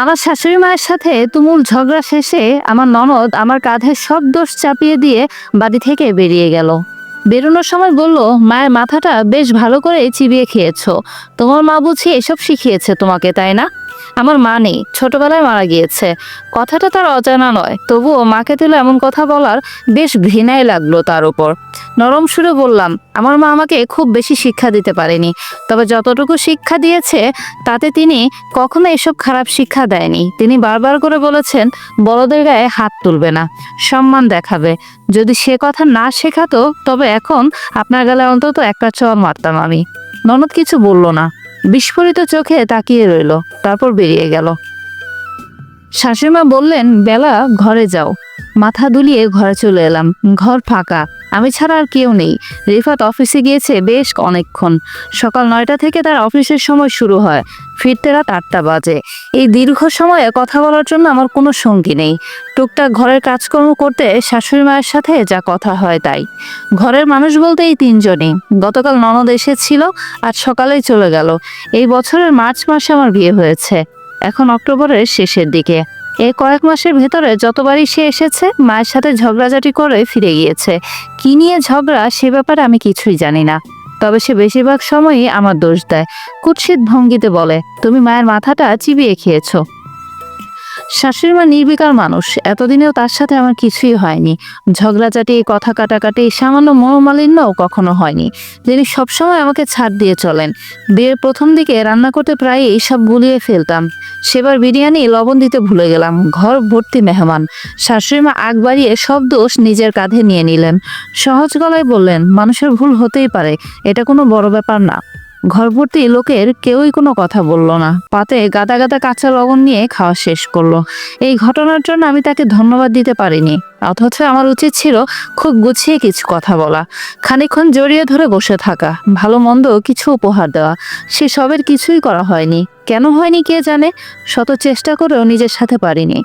আমার শাশুড়ি মায়ের সাথে তুমুল ঝগড়া শেষে আমার ননদ আমার কাঁধে সব দোষ চাপিয়ে দিয়ে বাড়ি থেকে বেরিয়ে গেল। বেরোনোর সময় বলল, মায়ের মাথাটা বেশ ভালো করে চিবিয়ে খেয়েছো। তোমার মা বুঝি এসব শিখিয়েছে তোমাকে, তাই না? আমার মা নেই, ছোটবেলায় মারা গিয়েছে। কথাটা তার অজানা নয়, তবুও মাকে তুলে এমন কথা বলার বেশ ঘৃণাই লাগল তার উপর। নরম সুরে বললাম, আমার মা আমাকে খুব বেশি শিক্ষা দিতে পারেনি, তবে যতটুকু শিক্ষা দিয়েছে, তাতে তিনি কখনো এসব খারাপ শিক্ষা দেয়নি। তিনি বারবার করে বলেছেন, বড়দের গায়ে হাত তুলবে না, সম্মান দেখাবে। যদি সে কথা না শেখাতো, তবে এখন আপনার গালে অন্তত একটা চর মারতাম আমি। ননদ কিছু বলল না। বিস্ফোরিত চোখে তাকিয়ে রইল, তারপর বেরিয়ে গেল। শাশুড়িমা বললেন, বেলা, ঘরে যাও। মাথা দুলিয়ে ঘরে চলে এলাম, ঘর ফাঁকা। আমি ছাড়া আর কেউ নেই। রিফাত অফিসে গিয়েছে বেশ অনেকক্ষণ। সকাল নয়টা থেকে তার অফিসের সময় শুরু হয়। ফিরতে রাত আটটা বাজে। এই দীর্ঘ সময়ে কথা বলার জন্য আমার কোনো সঙ্গী নেই। টুকটাক ঘরের কাজকর্ম করতে শাশুড়ি মায়ের সাথে যা কথা হয় তাই। ঘরের মানুষ বলতে এই তিনজনই। গতকাল ননদ এসেছিল আজ সকালেই চলে গেল। এই বছরের মার্চ মাসে আমার বিয়ে হয়েছে। এখন অক্টোবরের শেষের দিকে। এই কয়েক মাসের ভেতরে যতবারই সে এসেছে, মায়ের সাথে ঝগড়াঝাটি করে ফিরে গিয়েছে। কি নিয়ে ঝগড়া সে ব্যাপারে আমি কিছুই জানি না। তবে সে বেশিরভাগ সময়ই আমার দোষ দেয়। কুৎসিত ভঙ্গিতে বলে, তুমি মায়ের মাথাটা চিবিয়ে খেয়েছো। শাশুড়ি মা নির্বিকার মানুষ। এতদিনেও তার সাথে আমার কিছুই হয়নি। ঝগড়াঝাটি, কথা কাটাকাটি, সামান্য মনোমালিন্যও কখনো হয়নি। যিনি সবসময় আমাকে ছাড় দিয়ে চলেন। বিয়ের প্রথম দিকে রান্না করতে প্রায় এইসব গুলিয়ে ফেলতাম। সেবার বিরিয়ানি, লবণ দিতে ভুলে গেলাম। ঘর ভর্তি মেহমান। শাশুড়ি মা আগ বাড়িয়ে সব দোষ নিজের কাঁধে নিয়ে নিলেন। সহজ গলায় বললেন, মানুষের ভুল হতেই পারে। এটা কোনো বড় ব্যাপার না। ঘর ভর্তি লোকের কেউই কোনো কথা বলল না। পাতে গাদা গাদা কাঁচা লবণ নিয়ে খাওয়া শেষ করল। এই ঘটনার জন্য আমি তাকে ধন্যবাদ দিতে পারিনি, অথচ আমার উচিত ছিল খুব গুছিয়ে কিছু কথা বলা। খানিকক্ষণ জড়িয়ে ধরে বসে থাকা, ভালো মন্দ কিছু উপহার দেওয়া, সে সবের কিছুই করা হয়নি। কেন হয়নি কে জানে? শত চেষ্টা করেও নিজের সাথে পারিনি।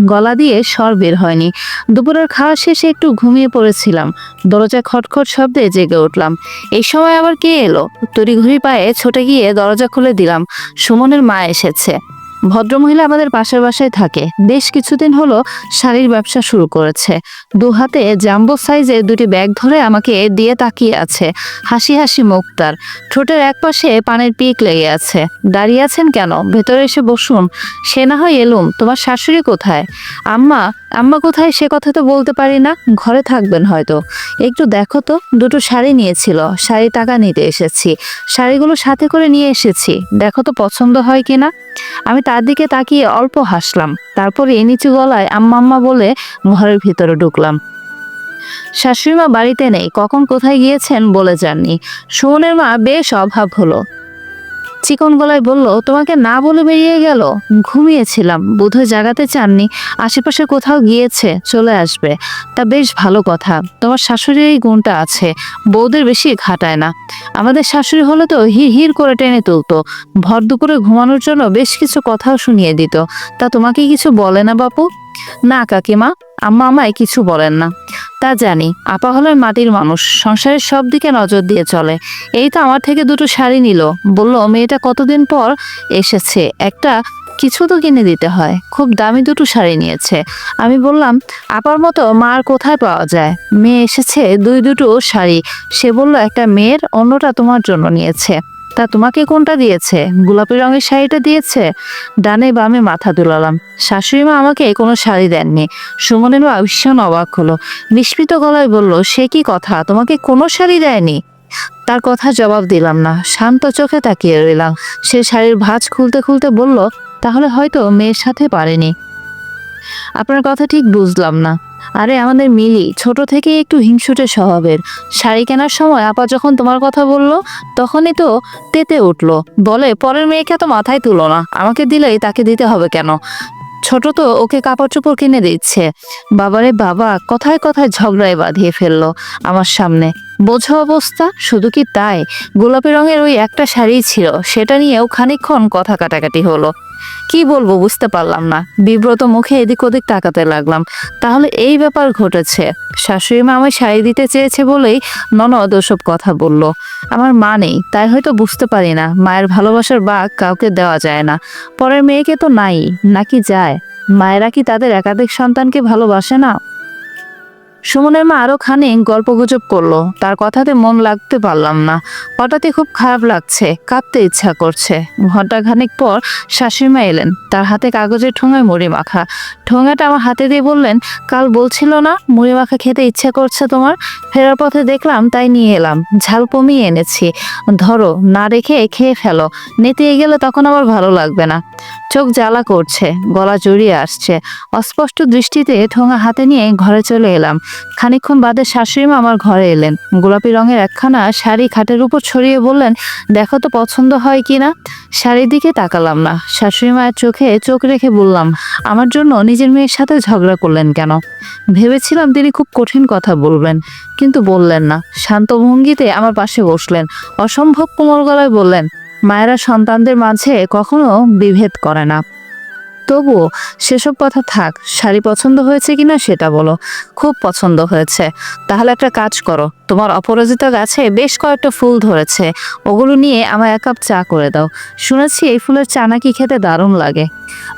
গলা দিয়ে স্বর বের হয়নি। দুপুরের খাওয়া শেষে একটু ঘুমিয়ে পড়েছিলাম। দরজা খটখট শব্দে জেগে উঠলাম। এই সময় আবার কে এলো? তড়িঘড়ি পায়ে ছোটে গিয়ে দরজা খুলে দিলাম। সুমনের মা এসেছে। ভদ্রমহিলা আমাদের পাশের বাসায় থাকে। বেশ কিছুদিন হলো শাড়ির ব্যবসা শুরু করেছে। দু হাতে জাম্বো সাইজের দুটি ব্যাগ ধরে আমাকে দিয়ে তাকিয়ে আছে। হাসি হাসি মুখ তার। ঠোঁটের এক পাশে পানের পিক লেগে আছে। দাঁড়িয়ে আছেন কেন? ভেতরে এসে বসুন। সে না হয় এলুম। তোমার শাশুড়ি কোথায়? আম্মা আম্মা কোথায় সে কথা তো বলতে পারি না, ঘরে থাকবেন হয়তো। একটু দেখো তো, দুটো শাড়ি নিয়েছিল, শাড়ি টাকা নিতে এসেছি। শাড়িগুলো সাথে করে নিয়ে এসেছি, দেখো তো পছন্দ হয় কিনা। আমি তার দিকে তাকিয়ে অল্প হাসলাম, তারপরে এই নিচু গলায় আম্মা আম্মা বলে ঘরের ভিতরে ঢুকলাম। শাশুড়ি মা বাড়িতে নেই, কখন কোথায় গিয়েছেন বলে যাননি সুমনের মা বেশ অভাব হলো। চিকন গলায় বলল, তোমাকে না বলে বেরিয়ে গেল? ঘুমিয়েছিলাম, বোধহয় জাগাতে চাননি, আশেপাশে কোথাও গিয়েছে, চলে আসবে। তা বেশ ভালো কথা, তোমার শাশুড়ির এই গুণটা আছে, বউদের বেশি ঘাটায় না। আমাদের শাশুড়ি হলে তো হির হির করে টেনে তুলতো, ভর দুপুরে ঘুমানোর জন্য বেশ কিছু কথাও শুনিয়ে দিত। তা তোমাকে কিছু বলে না বাপু? না, কাকিমা। আম্মা আমায় কিছু বলেন না। তা জানি, আপা হলেন মাটির মানুষ, সংসারের সব দিকে নজর দিয়ে চলে। এই তো আমার থেকে দুটো শাড়ি নিল। বলল, মেয়েটা কতদিন পর এসেছে? একটা কিছু তো কিনে দিতে হয়। খুব দামি দুটো শাড়ি নিয়েছে। আমি বললাম, আপার মতো মার কোথায় পাওয়া যায়? মেয়ে এসেছে দুই দুটো শাড়ি। সে বলল, একটা মেয়ের, অন্যটা তোমার জন্য নিয়েছে। তা তোমাকে কোনটা দিয়েছে? গোলাপি রঙের শাড়িটা দিয়েছে? ডানে বামে মাথা দুলালাম। শাশুড়ি মা আমাকে কোনো শাড়ি দেননি। সুমনের মা ভীষণ অবাক হলো। বিস্মিত গলায় বলল, সে কি কথা? তোমাকে কোনো শাড়ি দেয়নি? তার কথা জবাব দিলাম না। শান্ত চোখে তাকিয়ে রইলাম। সে শাড়ির ভাঁজ খুলতে খুলতে বলল, তাহলে হয়তো মেয়ের সাথে পারেনি। আপনার কথা ঠিক বুঝলাম না। আরে, আমাদের মিলি, ছোট থেকে একটু হিংসুটে স্বভাবের। শাড়ি কেনার সময় আপা যখন তোমার কথা বলল, তখনই তো তেতে উঠল। বলে, পরের মেয়েকে তো মাথায় তুলো না। আমাকে দিলেই তাকে দিতে হবে কেন? ছোট তো ওকে কাপড় চোপড় কিনে দিচ্ছে। বাবারে বাবা, কথায় কথায় ঝগড়ায় বাঁধিয়ে ফেলল আমার সামনে। বোঝো অবস্থা, শুধু কি তাই? গোলাপি রঙের ওই একটা শাড়ি ছিল, সেটা নিয়েও খানিকক্ষণ কথা কাটাকাটি হলো। কি বলব, বুঝতে পারলাম না। বিব্রত মুখে এদিক ওদিক তাকাতে লাগলাম। তাহলে এই ব্যাপার ঘটেছে। শাশুড়ি মা আমায় শাড়ি দিতে চেয়েছে বলেই ননদ ওসব কথা বলল। আমার মা নেই, তাই হয়তো বুঝতে পারি না। মায়ের ভালোবাসার বাঘ কাউকে দেওয়া যায় না। পরের মেয়েকে তো নাই, নাকি যায়? মায়েরা কি তাদের একাধিক সন্তানকে ভালোবাসে না? সুমনের মা আরও খানিক গল্পগুজব করল। তার কথাতে মন লাগতে পারলাম না। হঠাৎই খুব খারাপ লাগছে, কাঁদতে ইচ্ছা করছে। ঘণ্টা খানিক পর শাশুড়িমা এলেন। তার হাতে কাগজের ঠোঙায় মুড়ি মাখা। ঠোঙাটা আমার হাতে দিয়ে বললেন, কাল বলছিল না মুড়ি মাখা খেতে ইচ্ছে করছে তোমার? ফেরার পথে দেখলাম, তাই নিয়ে এলাম। ঝাল কমিয়ে এনেছি। ধরো, না রেখে খেয়ে ফেলো। নেতিয়ে গেলে তখন আবার ভালো লাগবে না। চোখ জ্বালা করছে, গলা জড়িয়ে আসছে। অস্পষ্ট দৃষ্টিতে ঠোঙা হাতে নিয়ে ঘরে চলে এলাম। খানিকক্ষণ বাদে শাশুড়িমা আমার ঘরে এলেন। গোলাপি রঙের একখানা শাড়ি খাটের উপর ছড়িয়ে বললেন, দেখো তো পছন্দ হয় কি না? শাড়ির দিকে তাকালাম না। শাশুড়ি মায়ের চোখে চোখ রেখে বললাম, আমার জন্য নিজের মেয়ের সাথে ঝগড়া করলেন কেন? ভেবেছিলাম তিনি খুব কঠিন কথা বলবেন, কিন্তু বললেন না। শান্ত ভঙ্গিতে আমার পাশে বসলেন। অসম্ভব কোমল গলায় বললেন মায়েরা সন্তানদের মাঝে কখনো বিভেদ করে না। তবুও সেসব কথা থাক, শাড়ি পছন্দ হয়েছে কিনা সেটা বলো, খুব পছন্দ হয়েছে। তাহলে একটা কাজ করো তোমার অপরাজিতা গাছে বেশ কয়েকটা ফুল ধরেছে। ওগুলো নিয়ে আমার এক কাপ চা করে দাও। শুনেছি এই ফুলের চা নাকি খেতে দারুণ লাগে।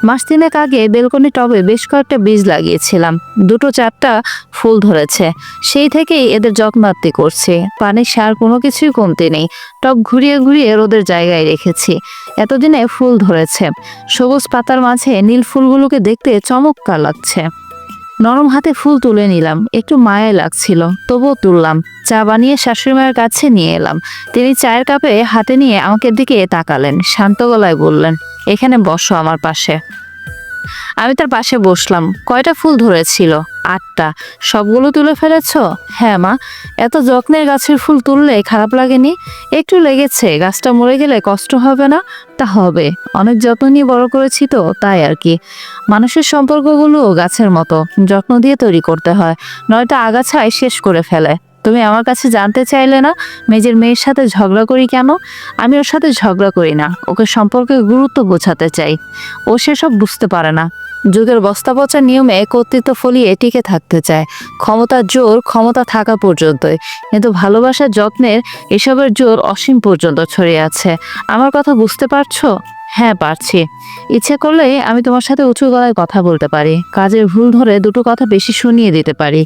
মাস তিনেক আগে বেলকনি টবে বেশ কয়েকটা বীজ লাগিয়েছিলাম। দুটো চারটা ফুল ধরেছে। সেই থেকেই এদের যত্নার্তি করছি। পানির সার কোনো কিছুই কমতে নেই। টব ঘুরিয়ে ঘুরিয়ে রোদের জায়গায় রেখেছি। এতদিনে ফুল ধরেছে। সবুজ পাতার মাঝে নীল ফুলগুলোকে দেখতে চমৎকার লাগছে। নরম হাতে ফুল তুলে নিলাম, একটু মায়া লাগছিল। তবুও তুললাম, চা বানিয়ে শাশুড়ি মায়ের কাছে নিয়ে এলাম। তিনি চায়ের কাপে হাতে নিয়ে আমাকে দিকে তাকালেন, শান্ত গলায় বললেন, এখানে বসো আমার পাশে। আমি তার পাশে বসলাম। কয়টা ফুল ধরেছিল? আটটা। সবগুলো তুলে ফেলেছ? হ্যাঁ মা। এত যত্নের গাছের ফুল তুললে খারাপ লাগেনি? একটু লেগেছে। গাছটা মরে গেলে কষ্ট হবে না? তা হবে। অনেক যত্ন নিয়ে বড় করেছি তো, তাই আর কি। মানুষের সম্পর্কগুলো গাছের মতো। যত্ন দিয়ে তৈরি করতে হয়। নয়তো আগাছায় শেষ করে ফেলে। তুমি আমার কাছে জানতে চাইলে না, মেজের মেয়ের সাথে ঝগড়া করি কেন? আমি ওর সাথে ঝগড়া করি না। ওকে সম্পর্কে গুরুত্ব বোঝাতে চাই। ও সেসব বুঝতে পারে না। যুগের বস্তা পচা নিয়মে কর্তৃত্ব ফলিয়ে টিকে থাকতে চায়। ক্ষমতার জোর ক্ষমতা থাকা পর্যন্তই। কিন্তু ভালোবাসার যত্নের এসবের জোর অসীম পর্যন্ত ছড়িয়ে আছে। আমার কথা বুঝতে পারছ? হ্যাঁ পারছি। ইচ্ছে করলে আমি তোমার সাথে উঁচু গলায় কথা বলতে পারি। কাজের ভুল ধরে দুটো কথা বেশি শুনিয়ে দিতে পারি।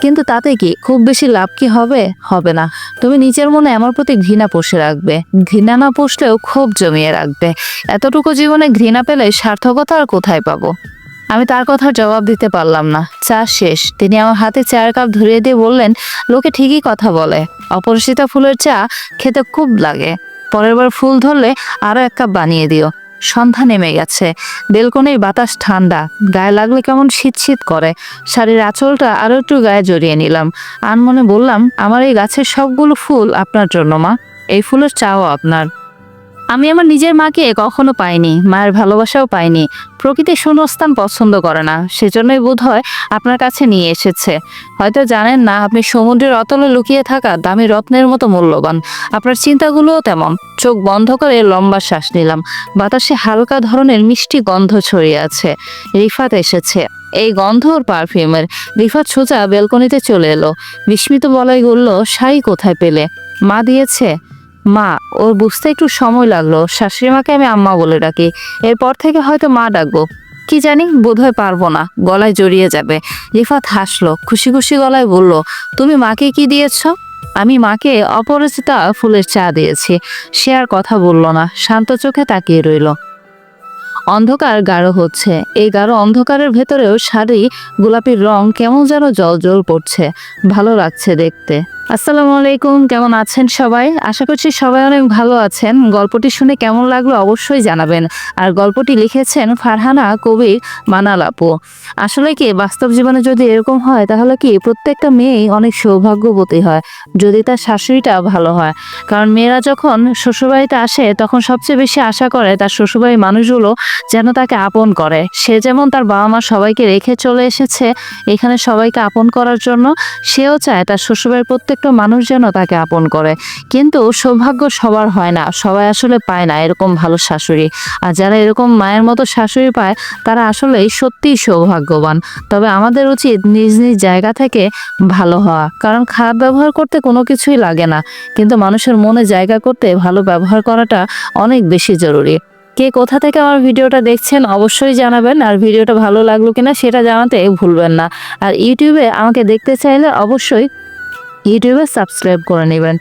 কিন্তু তাতে কি খুব বেশি লাভ কি হবে? হবে না। তুমি নিজের মনে আমার প্রতি ঘৃণা পোষে রাখবে। ঘৃণা না পোষলেও ক্ষোভ জমিয়ে রাখবে। এতটুকু জীবনে ঘৃণা পেলে সার্থকতা আর কোথায় পাবো? আমি তার কথার জবাব দিতে পারলাম না। চা শেষ। তিনি আমার হাতে চায়ের কাপ ধরিয়ে দিয়ে বললেন, লোকে ঠিকই কথা বলে। অপরিচিতা ফুলের চা খেতে খুব লাগে। পরের বার ফুল ধরলে আরও এক কাপ বানিয়ে দিও। সন্ধ্যা নেমে গেছে। বেলকনির বাতাস ঠান্ডা, গায়ে লাগলে কেমন শীত শীত করে। শাড়ির আঁচলটা আরও একটু গায়ে জড়িয়ে নিলাম। আনমনে বললাম, আমার এই গাছের সবগুলো ফুল আপনার জন্য, মা। এই ফুলের চাও আপনার। আমি আমার নিজের মাকে কখনো পাইনি, মায়ের ভালোবাসাও পাইনি। প্রকৃতি শূন্যস্থান পছন্দ করে না, সেজন্যই বোধ হয় আপনার কাছে নিয়ে এসেছে। হয়তো জানেন না, আপনি সমুদ্রের অতলে লুকিয়ে থাকা দামি রত্নের মতো মূল্যবান। আপনার চিন্তাগুলোও তেমন। চোখ বন্ধ করে লম্বা শ্বাস নিলাম। বাতাসে হালকা ধরনের মিষ্টি গন্ধ ছড়িয়ে আছে। রিফাত এসেছে। এই গন্ধ ওর পারফিউমের। রিফাত সোজা বেলকনিতে চলে এলো। বিস্মিত বলাই বলল, শাড়ি কোথায় পেলে? মা দিয়েছে। মা, ওর বুঝতে একটু সময় লাগল। শাশুড়ি মাকে আমি আম্মা বলে ডাকি। এরপর থেকে হয়তো মা ডাকবো। কি জানি, বোধহয় পারব না। গলায় জড়িয়ে যাবে। রিফাত হাসলো, খুশি খুশি গলায় বলল, তুমি মাকে কি দিয়েছ? আমি মাকে অপরিচিতা ফুলের চা দিয়েছি। সে আর কথা বলল না, শান্ত চোখে তাকিয়ে রইল। অন্ধকার গাঢ় হচ্ছে। এই গাঢ় অন্ধকারের ভেতরেও শাড়ি গোলাপির রং কেমন যেন জল জল পড়ছে ভালো লাগছে দেখতে। আসসালামু আলাইকুম, কেমন আছেন সবাই? আশা করছি সবাই অনেক ভালো আছেন। গল্পটি শুনে কেমন লাগল অবশ্যই জানাবেন। আর গল্পটি লিখেছেন ফারহানা কবির মানাল আপু। আসলে কি, বাস্তব জীবনে যদি এরকম হয়, তাহলে কি প্রত্যেকটা মেয়েই অনেক সৌভাগ্যবতী হয়, যদি তার শাশুড়িটা ভালো হয়। কারণ মেয়েরা যখন শ্বশুরবাড়িতে আসে, তখন সবচেয়ে বেশি আশা করে তার শ্বশুরবাড়ির মানুষগুলো যেন তাকে আপন করে। সে যেমন তার বাবা মা সবাইকে রেখে চলে এসেছে, এখানে সবাইকে আপন করার জন্য, সেও চায় তার শ্বশুরবাড়ির প্রত্যেক একটা মানুষ যেন তাকে আপন করে। কিন্তু সৌভাগ্য সবার হয় না, সবাই আসলে পায় না এরকম ভালো শাশুড়ি। আর যারা এরকম মায়ের মতো শাশুড়ি পায়, তারা আসলেই সত্যিই সৌভাগ্যবান। তবে আমাদের উচিত নিজ নিজ জায়গা থেকে ভালো হওয়া। কারণ খারাপ ব্যবহার করতে কোনো কিছুই লাগে না। কিন্তু মানুষের মনে জায়গা করতে ভালো ব্যবহার করাটা অনেক বেশি জরুরি। কে কোথা থেকে আমার ভিডিওটা দেখছেন অবশ্যই জানাবেন। আর ভিডিওটা ভালো লাগল কিনা সেটা জানাতে ভুলবেন না। আর ইউটিউবে আমাকে দেখতে চাইলে অবশ্যই ইউটিউবে সাবস্ক্রাইব করে নেবেন।